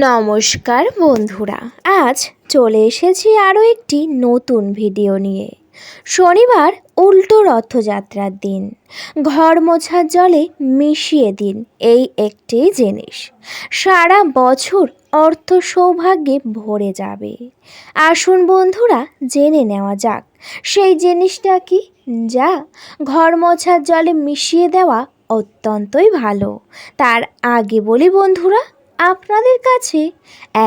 নমস্কার বন্ধুরা, আজ চলে এসেছি আরও একটি নতুন ভিডিও নিয়ে। শনিবার উল্টো রথযাত্রার দিন। ঘর মোছার জলে মিশিয়ে দিন এই একটি জিনিস। সারা বছর অর্থ সৌভাগ্যে ভরে যাবে। আসুন বন্ধুরা, জেনে নেওয়া যাক, সেই জিনিসটা কি যা ঘর মোছার জলে মিশিয়ে দেওয়া অত্যন্তই ভালো। তার আগে বলি বন্ধুরা আপনাদের কাছে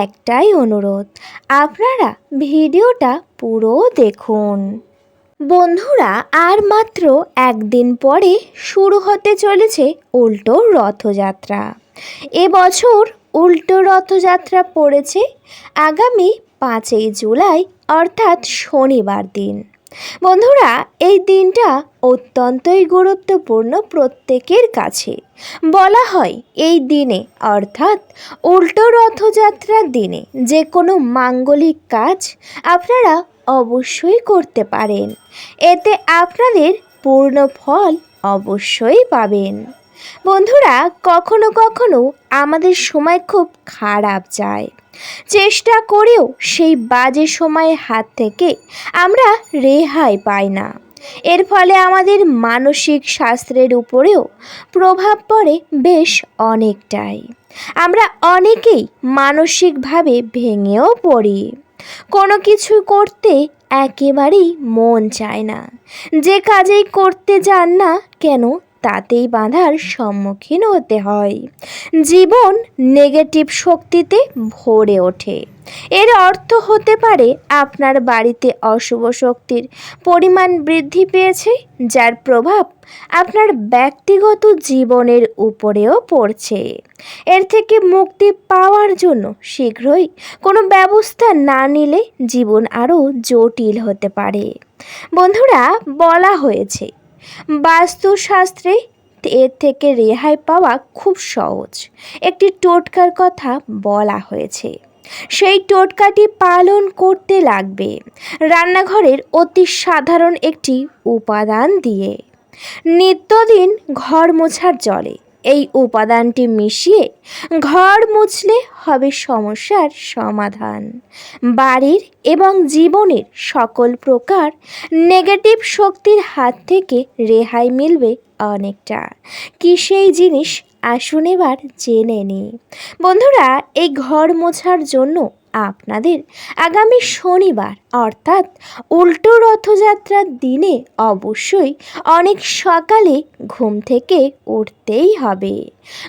একটাই অনুরোধ, আপনারা ভিডিওটা পুরো দেখুন। বন্ধুরা, আর মাত্র একদিন পরে শুরু হতে চলেছে উল্টো রথযাত্রা। এবছর উল্টো রথযাত্রা পড়েছে আগামী পাঁচই জুলাই, অর্থাৎ শনিবার দিন। বন্ধুরা, এই দিনটা অত্যন্তই গুরুত্বপূর্ণ প্রত্যেকের কাছে। বলা হয়, এই দিনে, অর্থাৎ উল্টো রথযাত্রার দিনে, যে কোনো মাঙ্গলিক কাজ আপনারা অবশ্যই করতে পারেন। এতে আপনাদের পূর্ণ ফল অবশ্যই পাবেন। বন্ধুরা, কখনো কখনো আমাদের সময় খুব খারাপ যায়। চেষ্টা করেও সেই বাজে সময়ের হাত থেকে আমরা রেহাই পাই না। এর ফলে আমাদের মানসিক স্বাস্থ্যের উপরেও প্রভাব পড়ে বেশ অনেকটাই। আমরা অনেকেই মানসিকভাবে ভেঙেও পড়ি। কোনো কিছু করতে একেবারেই মন চায় না। যে কাজেই করতে যান না কেন তাতেই বাধার সম্মুখীন হতে হয়। জীবন নেগেটিভ শক্তিতে ভরে ওঠে। এর অর্থ হতে পারে আপনার বাড়িতে অশুভ শক্তির পরিমাণ বৃদ্ধি পেয়েছে, যার প্রভাব আপনার ব্যক্তিগত জীবনের উপরেও পড়ছে। এর থেকে মুক্তি পাওয়ার জন্য শীঘ্রই কোনো ব্যবস্থা না নিলে জীবন আরও জটিল হতে পারে। বন্ধুরা, বলা হয়েছে বাস্তুশাস্ত্রে এর থেকে রেহাই পাওয়া খুব সহজ। একটি টোটকার কথা বলা হয়েছে। সেই টোটকাটি পালন করতে লাগবে। রান্নাঘরের অতি সাধারণ একটি উপাদান দিয়ে। নিত্যদিন ঘর মোছার জলে এই উপাদানটি মিশিয়ে ঘর মুছলে হবে সমস্যার সমাধান। বাড়ির এবং জীবনের সকল প্রকার নেগেটিভ শক্তির হাত থেকে রেহাই মিলবে অনেকটা। কি সেই জিনিস? আসুন এবার জেনে নিই। বন্ধুরা, এই ঘর মোছার জন্য আপনাদের আগামী শনিবার, অর্থাৎ উল্টো রথযাত্রার দিনে অবশ্যই অনেক সকালে ঘুম থেকে উঠতেই হবে।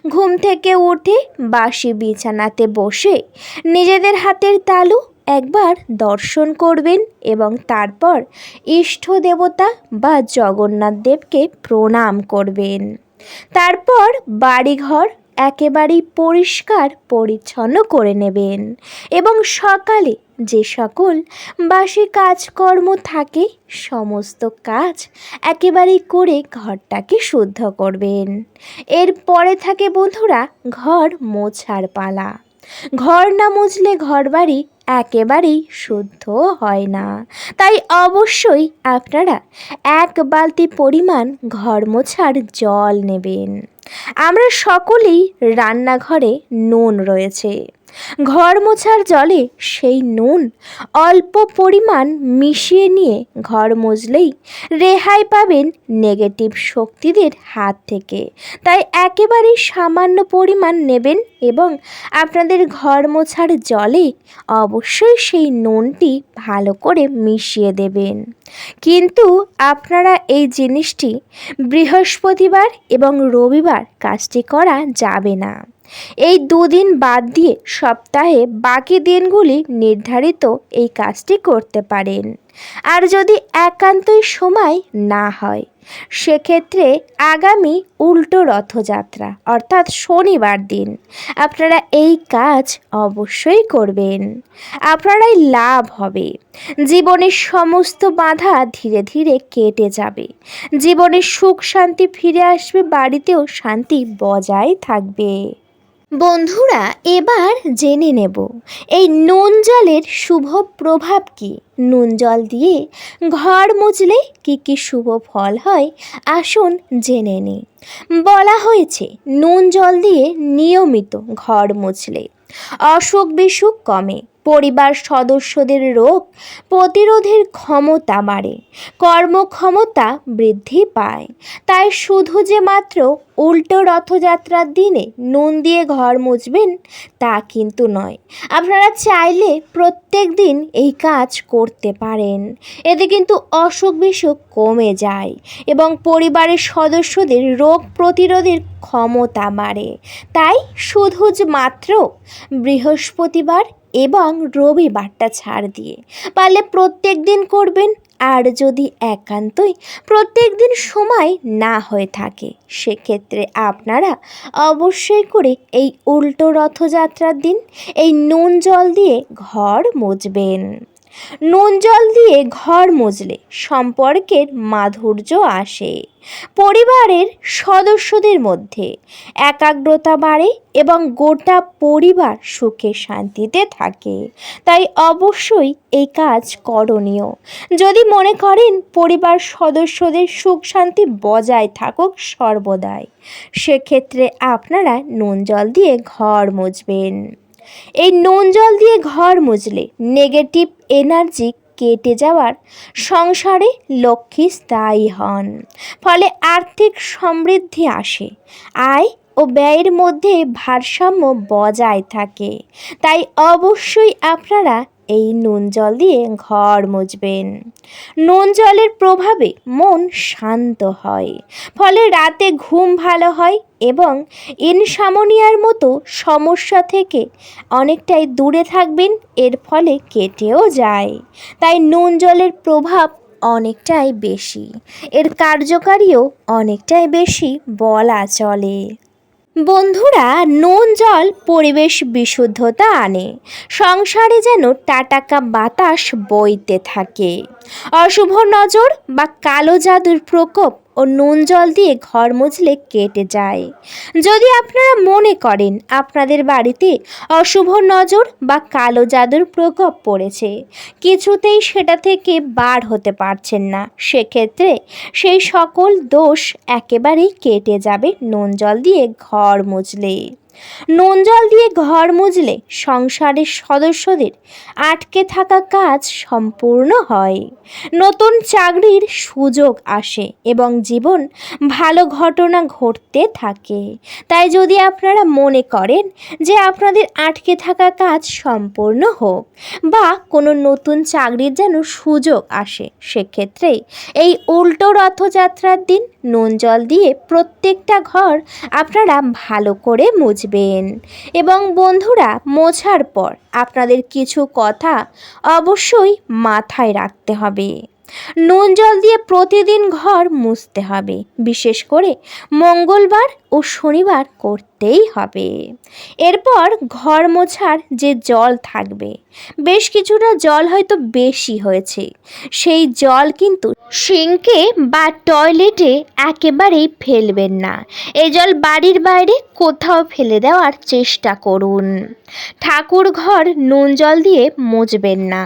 ঘুম থেকে উঠে বাসি বিছানাতে বসে নিজেদের হাতের তালু একবার দর্শন করবেন এবং তারপর ইষ্ট দেবতা বা জগন্নাথ দেবকে প্রণাম করবেন। তারপর বাড়িঘর একেবারেই পরিষ্কার পরিচ্ছন্ন করে নেবেন। এবং সকালে যে সকল বাসি কাজকর্ম থাকে, সমস্ত কাজ একেবারেই করে ঘরটাকে শুদ্ধ করবেন। এরপরে থাকে বন্ধুরা, ঘর মোছার পালা। ঘর না মুছলে ঘর বাড়ি একেবারেই শুদ্ধ হয় না। তাই অবশ্যই আপনারা এক বালতি পরিমাণ ঘর মোছার জল নেবেন। আমরা সকলেই রান্নাঘরে নুন রয়েছে। ঘর মোছার জলে সেই নুন। অল্প পরিমাণ মিশিয়ে নিয়ে ঘর মুছলেই রেহাই পাবেন নেগেটিভ শক্তিদের হাত থেকে। তাই একেবারেই সামান্য পরিমাণ নেবেন এবং আপনাদের ঘর মোছার জলে অবশ্যই সেই নুনটি ভালো করে মিশিয়ে দেবেন। কিন্তু আপনারা এই জিনিসটি বৃহস্পতিবার এবং রবিবার কাজটি করা যাবে না। এই দুদিন বাদ দিয়ে সপ্তাহে বাকি দিনগুলি নির্ধারিত এই কাজটি করতে পারেন। আর যদি একান্তই সময় না হয়, সেক্ষেত্রে আগামী উল্টো রথযাত্রা, অর্থাৎ শনিবার দিন, আপনারা এই কাজ অবশ্যই করবেন। আপনারাই লাভ হবে। জীবনের সমস্ত বাধা ধীরে ধীরে কেটে যাবে। জীবনের সুখ শান্তি ফিরে আসবে, বাড়িতেও শান্তি বজায় থাকবে। বন্ধুরা, এবার জেনে নেব। এই নুন জলের শুভ প্রভাব কি? নুন জল দিয়ে ঘর মুছলে কি কি শুভ ফল হয়? আসুন জেনে নিই। বলা হয়েছে, নুন জল দিয়ে নিয়মিত ঘর মুছলে অসুখ বিসুখ কমে। পরিবার সদস্যদের রোগ প্রতিরোধের ক্ষমতা বাড়ে, কর্মক্ষমতা বৃদ্ধি পায়। তাই শুধু যে মাত্র উল্টো রথযাত্রার দিনে নুন দিয়ে ঘর মুছবেন তা কিন্তু নয়, আপনারা চাইলে প্রত্যেক দিন এই কাজ করতে পারেন। এতে কিন্তু অসুখ বিসুখ কমে যায় এবং পরিবারের সদস্যদের রোগ প্রতিরোধের ক্ষমতা বাড়ে। তাই শুধু মাত্র বৃহস্পতিবার এবং রবিবারটা ছাড় দিয়ে। পারলে প্রত্যেক দিন করবেন, আর যদি একান্তই প্রত্যেক দিন সময় না হয়ে থাকে, সেক্ষেত্রে আপনারা অবশ্যই করে এই উল্টো রথযাত্রার দিন এই নুন জল দিয়ে ঘর মুছবেন নুন জল দিয়ে ঘর মজলে, সম্পর্কের মাধুর্য আসে। পরিবারের সদস্যদের মধ্যে একাগ্রতা বাড়ে এবং গোটা পরিবার সুখে শান্তিতে থাকে। তাই অবশ্যই এই কাজ করণীয়। যদি মনে করেন পরিবার সদস্যদের সুখ শান্তি বজায় থাকুক সর্বদাই, সেক্ষেত্রে আপনারা নুন জল দিয়ে ঘর মুছবেন এই নুন জল দিয়ে ঘর মুজলে। নেগেটিভ এনার্জি কেটে যাওয়ার সংসারে লক্ষ্মী স্থায়ী হন। ফলে আর্থিক সমৃদ্ধি আসে। আয় ও ব্যয়ের মধ্যে ভারসাম্য বজায় থাকে। তাই অবশ্যই আপনারা এই নুন জল দিয়ে ঘর মুছবেন। নুন জলের প্রভাবে মন শান্ত হয়, ফলে রাতে ঘুম ভালো হয় এবং ইনসামোনিয়ার মতো সমস্যা থেকে অনেকটাই দূরে থাকবেন, এর ফলে কেটেও যায়। তাই নুন জলের প্রভাব অনেকটাই বেশি, এর কার্যকারীও অনেকটাই বেশি বলা চলে। বন্ধুরা, নুন, জল, পরিবেশ বিশুদ্ধতা আনে। সংসারে যেন টাটাকা বাতাস বইতে থাকে। অশুভ নজর বা কালো জাদুর প্রকোপ ও নুন জল দিয়ে ঘর মুছলে কেটে যায়। যদি আপনারা মনে করেন আপনাদের বাড়িতে অশুভ নজর বা কালো জাদুর প্রকোপ পড়েছে, কিছুতেই সেটা থেকে বার হতে পারছেন না। সেক্ষেত্রে সেই সকল দোষ একেবারেই কেটে যাবে নুন জল দিয়ে ঘর মুছলে। নুন জল দিয়ে ঘর মুজলে সংসারের সদস্যদের আটকে থাকা কাজ সম্পূর্ণ হয়। নতুন চাকরির সুযোগ আসে এবং জীবন ভালো ঘটনা ঘটতে থাকে। তাই যদি আপনারা মনে করেন যে আপনাদের আটকে থাকা কাজ সম্পূর্ণ হোক বা কোনো নতুন চাকরির যেন সুযোগ আসে, সেক্ষেত্রে এই উল্টো রথযাত্রার দিন নুন জল দিয়ে প্রত্যেকটা ঘর আপনারা ভালো করে মুছবেন এবং বন্ধুরা, মোছার পর আপনাদের কিছু কথা অবশ্যই মাথায় রাখতে হবে। নুন জল দিয়ে প্রতিদিন ঘর মুছতে হবে। বিশেষ করে মঙ্গলবার ও শনিবার করতেই হবে। এরপর ঘর মোছার যে জল থাকবে, বেশ কিছুটা জল হয়তো বেশি হয়েছে। সেই জল কিন্তু সিঙ্কে বা টয়লেটে একেবারেই ফেলবেন না। এই জল বাড়ির বাইরে কোথাও ফেলে দেওয়ার চেষ্টা করুন। ঠাকুর ঘর নুন জল দিয়ে মুছবেন না।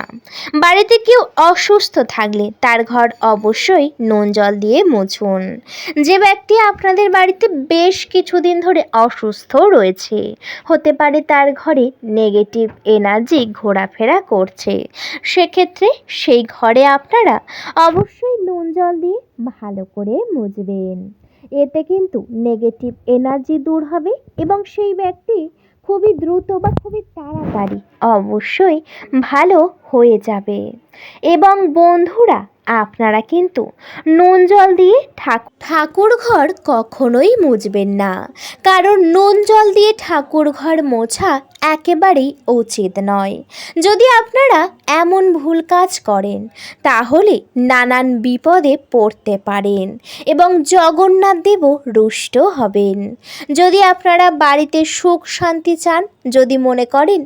বাড়িতে কেউ অসুস্থ থাকলে তার ঘর অবশ্যই নুন জল দিয়ে মুছুন। যে ব্যক্তি আপনাদের বাড়িতে বেশ কিছুদিন ধরে অসুস্থ রয়েছে। হতে পারে তার ঘরে নেগেটিভ এনার্জি ঘোরাফেরা করছে। সেক্ষেত্রে সেই ঘরে আপনারা অবশ্যই নুন জল দিয়ে ভালো করে মুছবেন। এতে কিন্তু নেগেটিভ এনার্জি দূর হবে এবং সেই ব্যক্তি খুবই দ্রুত বা খুবই তাড়াতাড়ি অবশ্যই ভালো হয়ে যাবে। এবং বন্ধুরা আপনারা কিন্তু নুন জল দিয়ে ঠাকুর ঠাকুর ঘর কখনোই মুছবেন না। কারণ নুন জল দিয়ে ঠাকুর ঘর মোছা একেবারেই উচিত নয়। যদি আপনারা এমন ভুল কাজ করেন, তাহলে নানান বিপদে পড়তে পারেন এবং জগন্নাথ দেবও রুষ্ট হবেন। যদি আপনারা বাড়িতে সুখ শান্তি চান যদি মনে করেন,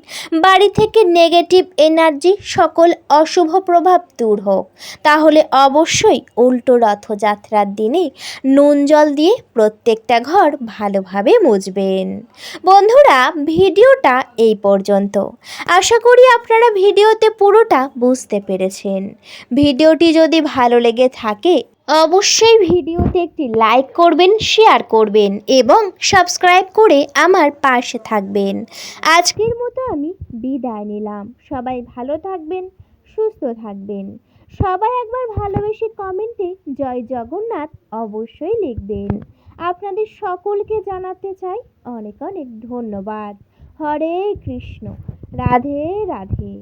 বাড়ি থেকে নেগেটিভ এনার্জি সকল অশুভ প্রভাব দূর হোক, তাহলে অবশ্যই উল্টো রথযাত্রার দিনে নুন জল দিয়ে প্রত্যেকটা ঘর ভালোভাবে মুছবেন। বন্ধুরা, ভিডিওটা এই পর্যন্ত। আশা করি আপনারা ভিডিওতে পুরোটা বুঝতে পেরেছেন। ভিডিওটি যদি ভালো লেগে থাকে অবশ্যই ভিডিওতে একটি লাইক করবেন, শেয়ার করবেন এবং সাবস্ক্রাইব করে আমার পাশে থাকবেন। আজকের মতো আমি বিদায় নিলাম। সবাই ভালো থাকবেন, সুস্থ থাকবেন। সবাই একবার ভালোবেসে কমেন্টে জয় জগন্নাথ অবশ্যই লিখবেন। আপনাদের সকলকে জানাতে চাই অনেক অনেক ধন্যবাদ। হরে কৃষ্ণ। রাধে রাধে।